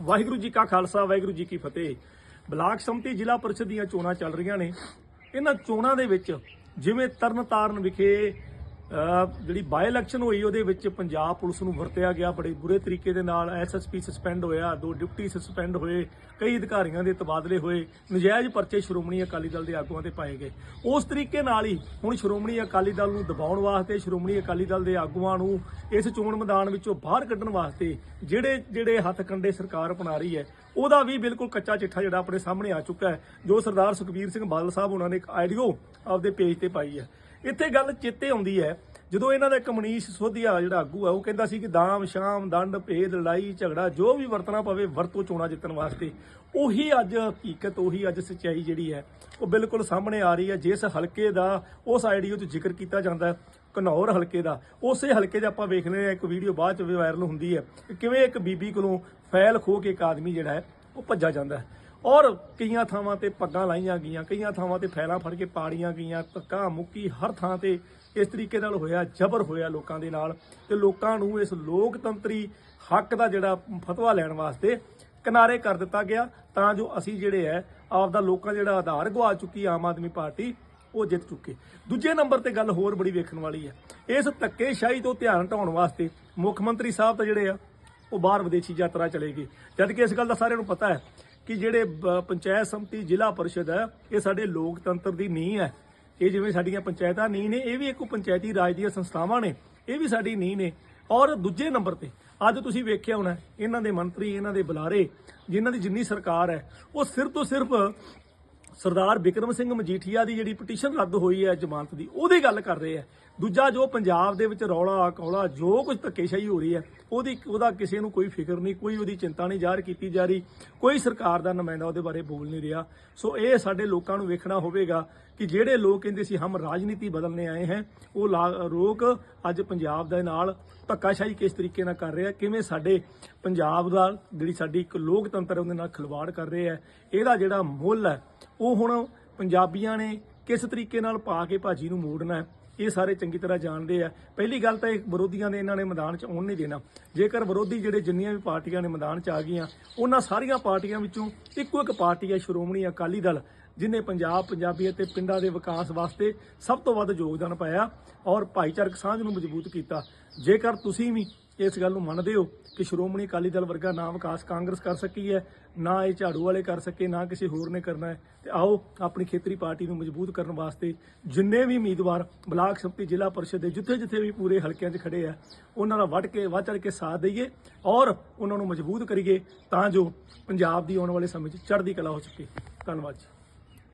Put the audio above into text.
ਵਾਹਿਗੁਰੂ ਜੀ ਕਾ ਖਾਲਸਾ, ਵਾਹਿਗੁਰੂ ਜੀ ਕੀ ਫਤਿਹ। ਬਲਾਕ ਸੰਮਤੀ ਜ਼ਿਲ੍ਹਾ ਪਰਿਸ਼ਦ ਦੀਆਂ ਚੋਣਾਂ ਚੱਲ ਰਹੀਆਂ ਨੇ। ਇਹਨਾਂ ਚੋਣਾਂ ਦੇ ਵਿੱਚ ਜਿਵੇਂ ਤਰਨਤਾਰਨ ਵਿਖੇ ਜਿਹੜੀ ਬਾਈ ਇਲੈਕਸ਼ਨ ਹੋਈ, ਉਹਦੇ ਵਿੱਚ ਪੰਜਾਬ ਪੁਲਿਸ ਨੂੰ ਵਰਤਿਆ ਗਿਆ। ਬੜੇ ਬੁਰੇ ਤਰੀਕੇ ਦੇ ਨਾਲ ਐਸਐਸਪੀ ਸਸਪੈਂਡ ਹੋਇਆ, ਦੋ ਡਿਪਟੀ ਸਸਪੈਂਡ ਹੋਏ, ਕਈ ਅਧਿਕਾਰੀਆਂ ਦੇ ਤਬਾਦਲੇ ਹੋਏ। ਨਜਾਇਜ਼ ਪਰਚੇ ਸ਼੍ਰੋਮਣੀ ਅਕਾਲੀ ਦਲ ਦੇ ਆਗੂਆਂ ਤੇ ਪਾਏ ਗਏ। ਉਸ ਤਰੀਕੇ ਨਾਲ ਹੀ ਹੁਣ ਸ਼੍ਰੋਮਣੀ ਅਕਾਲੀ ਦਲ ਨੂੰ ਦਬਾਉਣ ਵਾਸਤੇ, ਸ਼੍ਰੋਮਣੀ ਅਕਾਲੀ ਦਲ ਦੇ ਆਗੂਆਂ ਨੂੰ ਇਸ ਚੋਣ ਮੈਦਾਨ ਵਿੱਚੋਂ ਬਾਹਰ ਕੱਢਣ ਵਾਸਤੇ ਜਿਹੜੇ ਜਿਹੜੇ ਹੱਥ ਕੰਡੇ ਸਰਕਾਰ ਅਪਣਾ ਰਹੀ ਹੈ, ਉਹਦਾ ਵੀ ਬਿਲਕੁਲ ਕੱਚਾ ਚਿੱਠਾ ਜਿਹੜਾ ਆਪਣੇ ਸਾਹਮਣੇ ਆ ਚੁੱਕਾ ਹੈ, ਜੋ ਸਰਦਾਰ ਸੁਖਬੀਰ ਸਿੰਘ ਬਾਦਲ ਸਾਹਿਬ ਉਹਨਾਂ ਨੇ ਇੱਕ ਆਡੀਓ ਆਪਦੇ ਪੇਜ ਤੇ ਪਾਈ ਹੈ। ਇੱਥੇ ਗੱਲ ਚੇਤੇ ਆਉਂਦੀ ਹੈ। ਜਦੋਂ ਇਹਨਾਂ ਦਾ ਇੱਕ ਮਨੀਸ਼ ਸੋਧੀਆ ਜਿਹੜਾ ਆਗੂ ਆ, ਉਹ ਕਹਿੰਦਾ ਸੀ ਕਿ ਦਾਮ, ਸ਼ਾਮ, ਦੰਡ, ਭੇਦ, ਲੜਾਈ, ਝਗੜਾ, ਜੋ ਵੀ ਵਰਤਣਾ ਪਵੇ, ਵਰਤੋ ਚੋਣਾਂ ਜਿੱਤਣ ਵਾਸਤੇ। ਉਹੀ ਅੱਜ ਹਕੀਕਤ, ਉਹੀ ਅੱਜ ਸੱਚਾਈ ਜਿਹੜੀ ਹੈ, ਉਹ ਬਿਲਕੁਲ ਸਾਹਮਣੇ ਆ ਰਹੀ ਹੈ। ਜਿਸ ਹਲਕੇ ਦਾ, ਉਸ ਆਈਡੀਓ 'ਚ ਜ਼ਿਕਰ ਕੀਤਾ ਜਾਂਦਾ ਹੈ, ਘਨੌਰ ਹਲਕੇ ਦਾ। ਉਸੇ ਹਲਕੇ 'ਚ ਆਪਾਂ ਵੇਖਦੇ ਹਾਂ, ਇੱਕ ਵੀਡੀਓ ਬਾਅਦ 'ਚ ਵਾਇਰਲ ਹੁੰਦੀ ਹੈ ਕਿ ਕਿਵੇਂ ਇੱਕ ਬੀਬੀ ਕੋਲੋਂ ਫੈਲ ਖੋ ਕੇ ਇੱਕ ਆਦਮੀ ਜਿਹੜਾ ਹੈ, ਉਹ ਭੱਜਾ ਜਾਂਦਾ ਹੈ। ਔਰ ਕਈਆਂ ਥਾਵਾਂ ਤੇ ਪੱਗਾਂ ਲਾਈਆਂ ਗਈਆਂ, ਕਈਆਂ ਥਾਵਾਂ ਤੇ ਫੈਲਾਂ ਫੜ ਕੇ ਪਾੜੀਆਂ ਗਈਆਂ, ਧੱਕਾ ਮੁੱਕੀ ਹਰ ਥਾਂ ਤੇ ਇਸ ਤਰੀਕੇ ਨਾਲ ਹੋਇਆ, ਜ਼ਬਰ ਹੋਇਆ ਲੋਕਾਂ ਦੇ ਨਾਲ ਤੇ ਲੋਕਾਂ ਨੂੰ ਇਸ ਲੋਕਤੰਤਰੀ ਹੱਕ ਦਾ ਜਿਹੜਾ ਫਤਵਾ ਲੈਣ ਵਾਸਤੇ ਕਿਨਾਰੇ ਕਰ ਦਿੱਤਾ ਗਿਆ। ਤਾਂ ਜੋ ਅਸੀਂ ਜਿਹੜੇ ਹੈ ਆਪ ਦਾ ਲੋਕਾਂ ਜਿਹੜਾ ਆਧਾਰ ਗਵਾ ਚੁੱਕੀ ਆਮ ਆਦਮੀ ਪਾਰਟੀ, ਉਹ ਜਿੱਤ ਚੁੱਕੇ। ਦੂਜੇ ਨੰਬਰ ਤੇ ਗੱਲ ਹੋਰ ਬੜੀ ਵੇਖਣ ਵਾਲੀ ਹੈ। ਇਸ ਧੱਕੇਸ਼ਾਹੀ ਤੋਂ ਧਿਆਨ ਹਟਾਉਣ ਵਾਸਤੇ ਮੁੱਖ ਮੰਤਰੀ ਸਾਹਿਬ ਤਾਂ ਜਿਹੜੇ ਆ, ਉਹ ਬਾਹਰ ਵਿਦੇਸ਼ੀ ਯਾਤਰਾ ਚਲੇ ਗਏ। ਜਦ ਕਿ ਇਸ ਗੱਲ ਦਾ ਸਾਰਿਆਂ ਨੂੰ ਪਤਾ ਹੈ ਕਿ ਜਿਹੜੇ ਬ- ਪੰਚਾਇਤ ਸੰਮਤੀ ਜ਼ਿਲ੍ਹਾ ਪਰਿਸ਼ਦ ਹੈ, ਇਹ ਸਾਡੇ ਲੋਕਤੰਤਰ ਦੀ ਨੀਂਹ ਹੈ। ਇਹ ਜਿਵੇਂ ਸਾਡੀਆਂ ਪੰਚਾਇਤਾਂ ਨੀਂਹ ਨੇ, ਇਹ ਵੀ ਇੱਕ ਪੰਚਾਇਤੀ ਰਾਜ ਦੀਆਂ ਸੰਸਥਾਵਾਂ ਨੇ, ਇਹ ਵੀ ਸਾਡੀ ਨੀਂਹ ਨੇ। ਔਰ ਦੂਜੇ ਨੰਬਰ ਤੇ, ਅੱਜ ਤੁਸੀਂ ਵੇਖਿਆ ਹੋਣਾ, ਇਹਨਾਂ ਦੇ ਮੰਤਰੀ, ਇਹਨਾਂ ਦੇ ਬੁਲਾਰੇ, ਜਿਨ੍ਹਾਂ ਦੀ ਜਿੰਨੀ ਸਰਕਾਰ ਹੈ, ਉਹ ਸਿਰਫ ਤੋਂ ਸਿਰਫ ਸਰਦਾਰ ਬਿਕਰਮ ਸਿੰਘ ਮਜੀਠੀਆ ਦੀ ਜਿਹੜੀ ਪਟੀਸ਼ਨ ਰੱਦ ਹੋਈ ਹੈ ਜ਼ਮਾਨਤ ਦੀ, ਉਹਦੀ ਗੱਲ ਕਰ ਰਹੇ ਆ ਦੂਜਾ ਜੋ ਪੰਜਾਬ ਦੇ ਵਿੱਚ ਰੌਲਾ, ਕੌਲਾ, ਜੋ ਕੁਝ ਧੱਕੇਸ਼ਾਹੀ ਹੋ ਰਹੀ ਹੈ, ਉਹਦੀ ਉਹਦਾ ਕਿਸੇ ਨੂੰ ਕੋਈ ਫਿਕਰ ਨਹੀਂ, ਕੋਈ ਉਹਦੀ ਚਿੰਤਾ ਨਹੀਂ ਜ਼ਾਹਰ ਕੀਤੀ ਜਾ ਰਹੀ, ਕੋਈ ਸਰਕਾਰ ਦਾ ਨੁਮਾਇੰਦਾ ਉਹਦੇ ਬਾਰੇ ਬੋਲ ਨਹੀਂ ਰਿਹਾ। ਸੋ ਇਹ ਸਾਡੇ ਲੋਕਾਂ ਨੂੰ ਵੇਖਣਾ ਹੋਵੇਗਾ ਕਿ ਜਿਹੜੇ ਲੋਕ ਕਹਿੰਦੇ ਸੀ ਹਮ ਰਾਜਨੀਤੀ ਬਦਲਨੇ ਆਏ ਹੈ, ਉਹ ਲਾ- ਲੋਕ ਅੱਜ ਪੰਜਾਬ ਦੇ ਨਾਲ ਧੱਕਾਸ਼ਾਹੀ ਕਿਸ ਤਰੀਕੇ ਨਾਲ ਕਰ ਰਹੇ ਆ ਕਿਵੇਂ ਸਾਡੇ ਪੰਜਾਬ ਦਾ ਜਿਹੜੀ ਸਾਡੀ ਇੱਕ ਲੋਕਤੰਤਰ ਹੈ, ਉਹਦੇ ਨਾਲ ਖਿਲਵਾੜ ਕਰ ਰਹੇ ਆ ਇਹਦਾ ਜਿਹੜਾ ਮੁੱਲ ਹੈ ਉਹ ਹੁਣ ਪੰਜਾਬੀਆਂ ਨੇ ਕਿਸ ਤਰੀਕੇ ਨਾਲ ਪਾ ਕੇ ਭਾਜੀ ਨੂੰ ਮੋੜਨਾ ਇਹ ਸਾਰੇ ਚੰਗੀ ਤਰ੍ਹਾਂ ਜਾਣਦੇ ਆ। ਪਹਿਲੀ ਗੱਲ ਤਾਂ ਇਹ ਵਿਰੋਧੀਆਂ ਦੇ ਇਹਨਾਂ ਨੇ ਮੈਦਾਨ 'ਚ ਆਉਣ ਨਹੀਂ ਦੇਣਾ। ਜੇਕਰ ਵਿਰੋਧੀ ਜਿਹੜੇ ਜਿੰਨੀਆਂ ਵੀ ਪਾਰਟੀਆਂ ਨੇ ਮੈਦਾਨ 'ਚ ਆ ਗਈਆਂ, ਉਹਨਾਂ ਸਾਰੀਆਂ ਪਾਰਟੀਆਂ ਵਿੱਚੋਂ ਇੱਕੋ ਇੱਕ ਪਾਰਟੀ ਹੈ ਸ਼੍ਰੋਮਣੀ ਅਕਾਲੀ ਦਲ, ਜਿਨੇ ਪੰਜਾਬ, ਪੰਜਾਬੀ ਅਤੇ ਪਿੰਡਾਂ ਦੇ ਵਿਕਾਸ ਵਾਸਤੇ ਸਭ ਤੋਂ ਵੱਧ ਯੋਗਦਾਨ ਪਾਇਆ ਔਰ ਭਾਈਚਾਰਕ ਸਾਂਝ ਨੂੰ ਮਜ਼ਬੂਤ ਕੀਤਾ। ਜੇਕਰ ਤੁਸੀਂ ਵੀ ਇਸ ਗੱਲ ਨੂੰ ਮੰਨਦੇ ਹੋ ਕਿ ਸ਼੍ਰੋਮਣੀ ਅਕਾਲੀ ਦਲ ਵਰਗਾ ਨਾ ਵਿਕਾਸ ਕਾਂਗਰਸ ਕਰ ਸਕੀ ਹੈ, ਨਾ ਇਹ ਝਾੜੂ ਵਾਲੇ ਕਰ ਸਕੇ, ਨਾ ਕਿਸੇ ਹੋਰ ਨੇ ਕਰਨਾ ਹੈ। ਤੇ ਆਓ ਆਪਣੀ ਖੇਤਰੀ ਪਾਰਟੀ ਨੂੰ ਮਜ਼ਬੂਤ ਕਰਨ ਵਾਸਤੇ ਜਿੰਨੇ ਵੀ ਉਮੀਦਵਾਰ ਬਲਾਕ ਸੰਮਤੀ ਜ਼ਿਲ੍ਹਾ ਪਰਿਸ਼ਦ ਦੇ ਜਿੱਥੇ ਜਿੱਥੇ ਵੀ ਪੂਰੇ ਹਲਕਿਆਂ 'ਚ ਖੜੇ ਆ, ਉਹਨਾਂ ਦਾ ਵੱਢ ਕੇ, ਵੱਧ ਚੜ੍ਹ ਕੇ ਸਾਥ ਦਈਏ ਔਰ ਉਹਨਾਂ ਨੂੰ ਮਜ਼ਬੂਤ ਕਰੀਏ ਤਾਂ ਜੋ ਪੰਜਾਬ ਦੀ ਆਉਣ ਵਾਲੇ ਸਮੇਂ 'ਚ ਚੜ੍ਹਦੀ ਕਲਾ ਹੋ ਸਕੇ। ਧੰਨਵਾਦ ਜੀ।